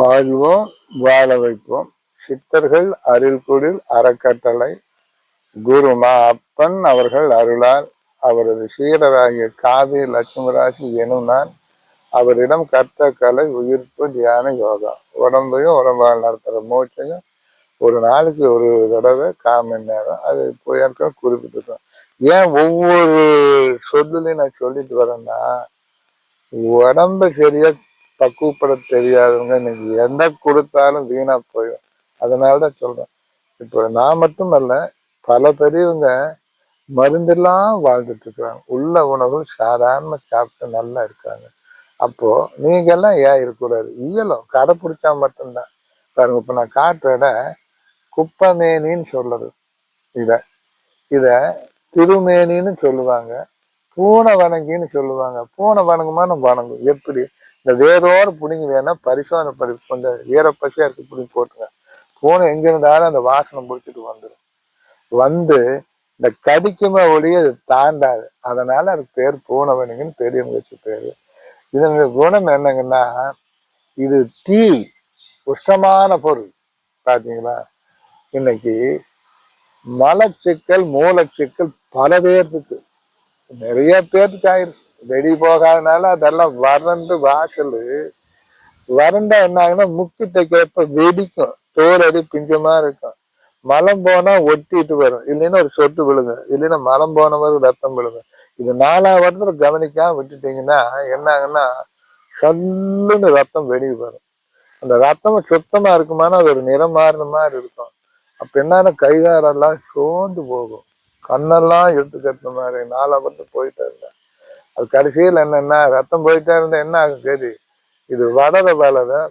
வாழ்வோம் வாழ வைப்போம். சித்தர்கள் அருள்குடில் அறக்கட்டளை. குருமா அப்பன் அவர்கள் அருளால் அவரது சீரராகிய காவி லட்சுமராசி எனும் நான் அவரிடம் கத்த கலை உயிர்ப்பு தியான யோகா. உடம்பையும் உடம்பால் நடத்துகிற மூச்சையும் ஒரு நாளைக்கு ஒரு தடவை கால் மணி நேரம் அது இப்போ குறிப்பிட்டிருக்கோம் ஏன் ஒவ்வொரு சொல்லுலையும் நான் சொல்லிட்டு வரேன்னா உடம்ப சரியா பக்குவப்பட தெரியாதவங்க இன்னைக்கு எந்த கொடுத்தாலும் வீணா போயிடும். அதனால தான் சொல்றேன். இப்போ நான் மட்டும் அல்ல பல பெரியவங்க மருந்தெல்லாம் வாழ்ந்துட்டு இருக்கிறாங்க. உள்ள உணவு சாதாரண சாப்பிட்டு நல்லா இருக்காங்க. அப்போ நீங்க எல்லாம் ஏன் இருக்கக்கூடாது? இயலும். கடைப்பிடிச்சா மட்டும்தான். பாருங்க இப்ப நான் காட்டுற குப்பமேனின்னு சொல்லுறது இத இத திருமேனின்னு சொல்லுவாங்க. பூனை வணங்கின்னு சொல்லுவாங்க. பூனை வணங்குமான வணங்கும். எப்படி? இந்த வேரோடு பிடிங்கி வேணா பரிசோதனை படி கொஞ்சம் ஈரப்பசியா இருக்கு பிடிங்கி போட்டுங்க பூனை எங்க இருந்தாலும் அந்த வாசனை பிடிச்சிட்டு வந்துடும் வந்து இந்த கடிக்குமே ஒளிய அது தாண்டாது. அதனால அது பேர் பூனவனுங்கன்னு வணங்குன்னு பெரியவங்க வச்ச பேரு. இதனுடைய குணம் என்னங்கன்னா இது தீ உஷ்டமான பொருள். பாத்தீங்களா? இன்னைக்கு மலச்சிக்கல் மூலச்சிக்கல் பல பேர்த்துக்கு. நிறைய பேர்த்துக்கு ஆயிருக்கு வெடி போகாதனால அதெல்லாம் வறண்டு வாசல். வறண்டா என்னாகுன்னா ஆகுனா கேப்ப தைக்கிறப்ப வெடிக்கும். தோல் அடி பிஞ்சமா இருக்கும். மலம் போனா ஒட்டிட்டு வரும். இல்லைன்னா ஒரு சொட்டு விழுங்க இல்லைன்னா மலம் போன மாதிரி ரத்தம் விழுங்க இது நாலாவது வருடத்துல கவனிக்காம விட்டுட்டீங்கன்னா என்னாகுன்னா சல்லுன்னு ரத்தம் வெளியே வரும். அந்த ரத்தம் சுத்தமா இருக்குமானா அது ஒரு நிறம் மாறின மாதிரி இருக்கும். அப்ப என்னன்னா கைகாரெல்லாம் சோர்ந்து போகும். கண்ணெல்லாம் எடுத்து கட்டின மாதிரி. நாலாவது வருடம் போயிட்டே இருந்தேன் அது கடைசியில் என்னன்னா ரத்தம் போயிட்டே இருந்தா என்ன ஆகும் சரி இது வளர வளர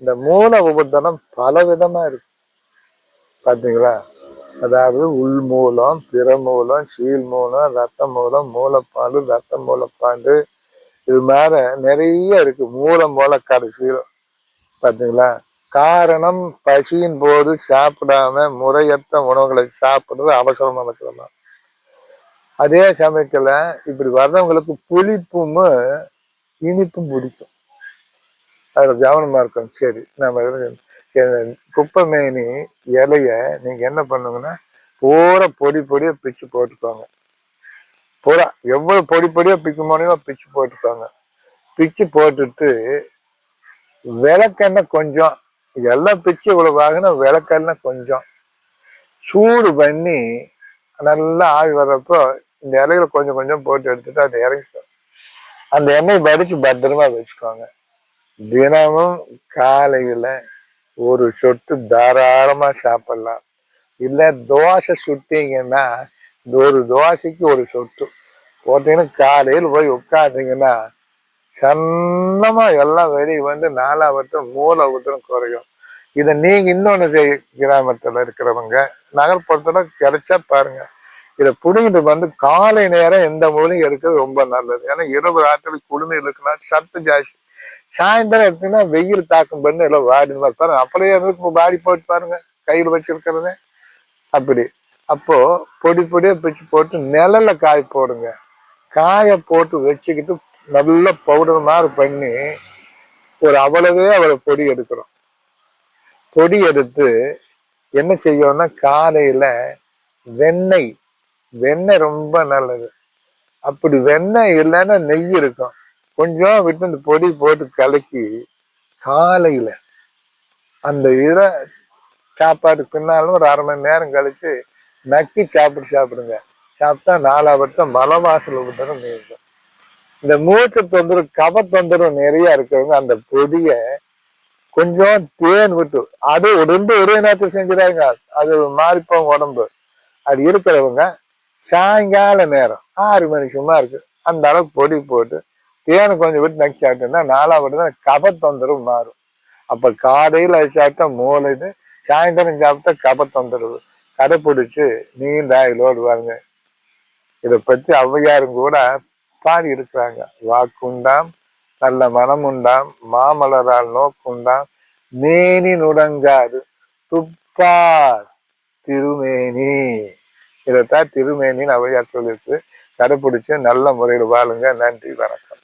இந்த மூல உபத்தனம் பல விதமா இருக்கு. பாத்தீங்களா? அதாவது உள் மூலம் பிற மூலம் சீல் மூலம் ரத்த மூலம் மூலப்பாண்டு ரத்த மூலப்பாண்டு இது மாதிரி நிறைய இருக்கு. மூலம் மூல கடைசியில். பாத்தீங்களா? காரணம் பசியின் போது சாப்பிடாம முறையற்ற உணவுகளை சாப்பிடுறது அவசரம் அவசரமா அதே சமயத்துல இப்படி வர்றவங்களுக்கு புளிப்பும் இனிப்பும் பிடிக்கும். அதுல கவனமா இருக்கும் சரி நம்ம குப்பை மேனி இலைய நீங்கள் என்ன பண்ணுங்கன்னா பூரா பொடி பொடியா பிச்சு போட்டுக்கோங்க. பூரா எவ்வளோ பொடி பொடியாக பிக்க முடியுமோ பிச்சு போட்டுக்கோங்க. பிச்சு போட்டுட்டு விளக்கெண்ணெய் கொஞ்சம். எல்லாம் பிச்சு இவ்வளோ வாங்கினா விளக்கெண்ணெய் கொஞ்சம். சூடு பண்ணி நல்லா ஆவி வர்றப்போ இந்த இலையில கொஞ்சம் கொஞ்சம் போட்டு எடுத்துட்டு அதை இறங்கிக்கும் அந்த எண்ணெய் பறிச்சு பத்திரமா வச்சுக்கோங்க. தினமும் காலையில ஒரு சொட்டு தாராளமா சாப்பிடலாம். இல்ல தோசை சுட்டீங்கன்னா இந்த ஒரு தோசைக்கு ஒரு சொட்டு. போட்டீங்கன்னா காலையில் போய் உட்காந்தீங்கன்னா சன்னமா எல்லாம் வெளியும் வந்து நாலாவட்டம் மூலாவட்டம் குறையும். இதை நீங்க இன்னொன்னு கிராமத்துல இருக்கிறவங்க நகர்ப்புறத்துல கிடைச்சா பாருங்க. இதை பிடுங்கிட்டு வந்து காலை நேரம் எந்த மூலையும் எடுக்கிறது ரொம்ப நல்லது. ஏன்னா இரவு ராத்திரி குளிர் இருக்குன்னா சத்து ஜாஸ்தி. சாயந்தரம் எடுத்தீங்கன்னா வெயில் தாக்கம் பண்ணி எல்லாம் வாடி பாருங்க. அப்படியே வாடி போட்டு பாருங்க. கையில் வச்சிருக்கிறதே. அப்படி. அப்போ பொடி பொடியா பிச்சு போட்டு நிழல்ல காய போடுங்க. காய போட்டு வச்சுக்கிட்டு நல்ல பவுடர் மாதிரி பண்ணி ஒரு அவ்வளவே அவளை பொடி எடுக்கிறோம். பொடி எடுத்து என்ன செய்யணும்னா காலையில வெண்ணெய் வெண்ணெய் ரொம்ப நல்லது. அப்படி வெண்ணெய் இல்லைன்னா நெய் இருக்கும். கொஞ்சம் விட்டு இந்த பொடி போட்டு கலக்கி காலையில அந்த இத சாப்பாடு பின்னாலும் ஒரு அரை மணி நேரம் கழிச்சு நக்கி சாப்பிட்டு சாப்பிடுங்க. சாப்பிட்டா நாலாவட்டம் மலை வாசல் உபத்திரம் நீங்கும் இந்த மூச்சு தொந்தரவு கப தொந்தரவு நிறைய இருக்கிறவங்க அந்த பொடிய கொஞ்சம் தேன் விட்டு அது உடம்பு ஒரே நேரத்தில் செஞ்சிடாங்க அது மாறிப்போம் உடம்பு. அது இருக்கிறவங்க சாயங்கால நேரம். ஆறு மணி சும்மா இருக்கு. அந்த அளவுக்கு பொடி போட்டு தேனை கொஞ்சம் விட்டு நக்கி சாப்பிட்டோம்னா நாலாவது தான் கப தொந்தரவு மாறும். அப்ப காலையில் அது சாப்பிட்டா மூளைது சாயந்தரம் சாப்பிட்டா கப தொந்தரவு. கடைப்பிடிச்சு நீண்ட ஆயுளோடு வாருங்க இதை பத்தி ஔவையாரும் கூட பாடி இருக்கிறாங்க. வாக்குண்டாம் நல்ல மனம் உண்டாம் மாமலரால் நோக்குண்டாம் மேனி நுடங்காது துப்பார் திருமேனி. இதைத்தான் திருமேனின் ஔவையார் சொல்லிட்டு கடைப்பிடிச்சு நல்ல முறையில் வாழுங்க. நன்றி வணக்கம்.